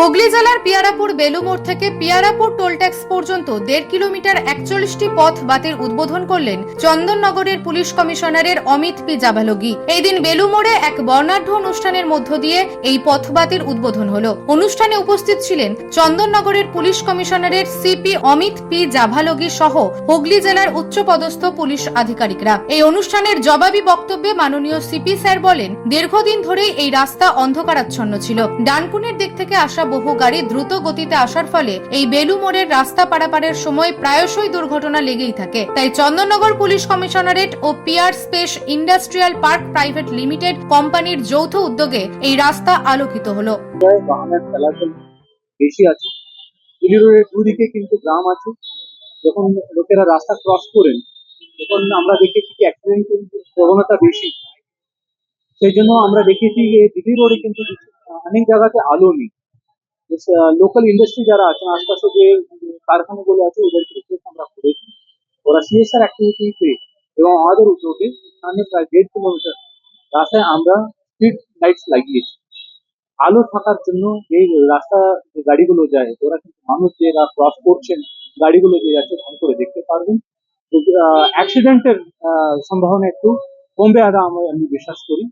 হুগলি জেলার পিয়ারাপুর বেলুমোড় থেকে Piyarapur toll tax পর্যন্ত দেড় কিলোমিটার একচল্লিশটি পথ বাতিল উদ্বোধন করলেন চন্দননগরের পুলিশ কমিশনারের অমিত পি জাভালগি। এই দিন বেলুমোড়ে এক বর্ণাঢ্য অনুষ্ঠানের মধ্য দিয়ে এই পথ বাতিল উদ্বোধন হলো। অনুষ্ঠানে উপস্থিত ছিলেন চন্দননগরের পুলিশ কমিশনারের সিপি অমিত পি জাভালগি সহ হুগলি জেলার উচ্চপদস্থ পুলিশ আধিকারিকরা। এই অনুষ্ঠানের জবাবি বক্তব্যে মাননীয় সিপি স্যার বলেন, দীর্ঘদিন ধরেই এই রাস্তা অন্ধকারাচ্ছন্ন ছিল। ডানকুনের দিক থেকে আসা বহু গাড়ি দ্রুত গতিতে আসার ফলে এই বেলু মোড়ের রাস্তা পারাপারের সময় প্রায়শই দুর্ঘটনা লেগেই থাকে। তাই চন্দননগর পুলিশ কমিশনারেট ও peer space industrial park private limited কোম্পানির যৌথ উদ্যোগে এই রাস্তা আলোকিত হলো। বেশি আছে। রোডের দুদিকে কিন্তু গ্রাম আছে। যখন লোকেরা রাস্তা ক্রস করেন, তখন আমরা দেখেছি কি অ্যাক্সিডেন্ট প্রবণতা বেশি। সেই জন্য আমরা দেখেছি যে দিদি রোডে কিন্তু অনেক জায়গাতে আলো নেই। লোকাল ইন্ডাস্ট্রি যারা আছেন, আশপাশে যে কারখানাগুলো আছে ওদেরকে রিকোয়েস্ট আমরা করেছি। ওরা সিএসআর অ্যাক্টিভিটিতে এবং আমাদের উদ্যোগে এখানে প্রায় দেড় কিলোমিটার রাস্তায় আমরা স্ট্রিট লাইটস লাগিয়েছি। আলো থাকার জন্য এই রাস্তা যে গাড়িগুলো যায়, ওরা কিন্তু মানুষ যে ক্রস করছেন, গাড়িগুলো যে যাচ্ছে ভালো করে দেখতে পারবেন। অ্যাক্সিডেন্টের সম্ভাবনা একটু কমবে আমরা আমি বিশ্বাস করি।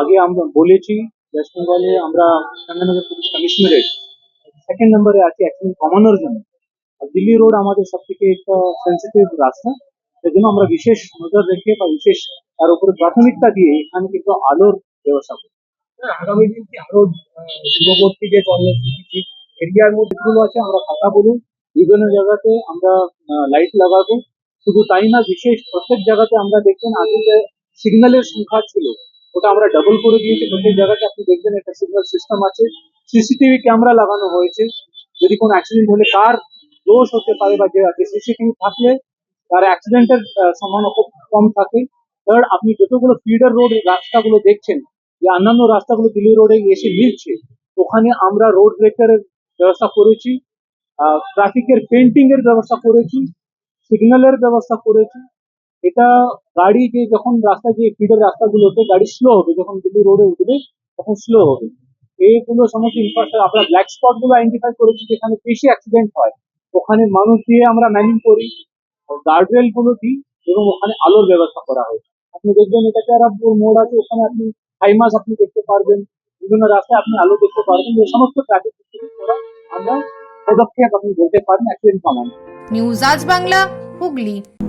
আগে আমরা বলেছি ওয়েস্ট বেঙ্গলে আমরা চন্দননগর পুলিশ কমিশনারেট সেকেন্ড নম্বরে আছি অ্যাক্সিডেন্ট কমানোর জন্য। আর দিল্লি রোড আমাদের সব থেকে একটা সেন্সিটিভ রাস্তা। সেই জন্য আমরা বিশেষ নজর রেখে বা বিশেষ তার উপরে প্রাথমিকতা দিয়ে এখানে কিন্তু আলোর ব্যবস্থা করি হ্যাঁ, আগামী দিন কি আরও দূরবর্তী যে চন্দ্রশিখি এরিয়ার মধ্যে যেগুলো আছে আমরা কথা বলে বিভিন্ন জায়গাতে আমরা লাইট লাগাবো। শুধু তাই না বিশেষ প্রত্যেক জায়গাতে আমরা দেখবেন আগে যে সিগন্যালের সংখ্যা ছিল ওটা আমরা ডাবল করে দিয়েছি। প্রত্যেক জায়গাতে আপনি দেখবেন একটা সিগন্যাল সিস্টেম আছে। সিসিটিভি ক্যামেরা লাগানো হয়েছে। যদি কোনো অ্যাক্সিডেন্ট হলে কার দোষ হতে পারে বা যে আছে সিসিটিভি থাকলে তার অ্যাক্সিডেন্টের সম্ভাবনা খুব কম থাকে। থার্ড আপনি যতগুলো ফিডার রোড রাস্তাগুলো দেখছেন, যে অন্যান্য রাস্তাগুলো দিল্লি রোডে এসে মিলছে, ওখানে আমরা রোড ব্রেকারের ব্যবস্থা করেছি ট্রাফিকের পেন্টিং এর ব্যবস্থা করেছি সিগন্যালের ব্যবস্থা করেছি। এটা গাড়ি যে যখন রাস্তা যে ফিডার রাস্তাগুলোতে গাড়ি স্লো হবে, যখন দিল্লি রোডে উঠবে, তখন স্লো হবে। এইগুলো সমস্ত ইনফ্রাস্ট্রাকচার আমরা ব্ল্যাক স্পটগুলো আইডেন্টিফাই করেছি যেখানে বেশি অ্যাক্সিডেন্ট হয়, ওখানে মানুষ দিয়ে আমরা ম্যানিং করি গার্ডরেলগুলো দিই এবং ওখানে আলোর ব্যবস্থা করা হয়েছে আপনি দেখবেন এটা প্যারাপুর মোড় আছে, ওখানে আপনি হাইমাস আপনি দেখতে পারবেন, বিভিন্ন রাস্তায় আপনি আলো দেখতে পারবেন এই সমস্ত ট্রাফিক আমরা পদক্ষেপ আপনি বলতে পারেন অ্যাক্সিডেন্ট কমানো। নিউজ আজ বাংলা, হুগলি।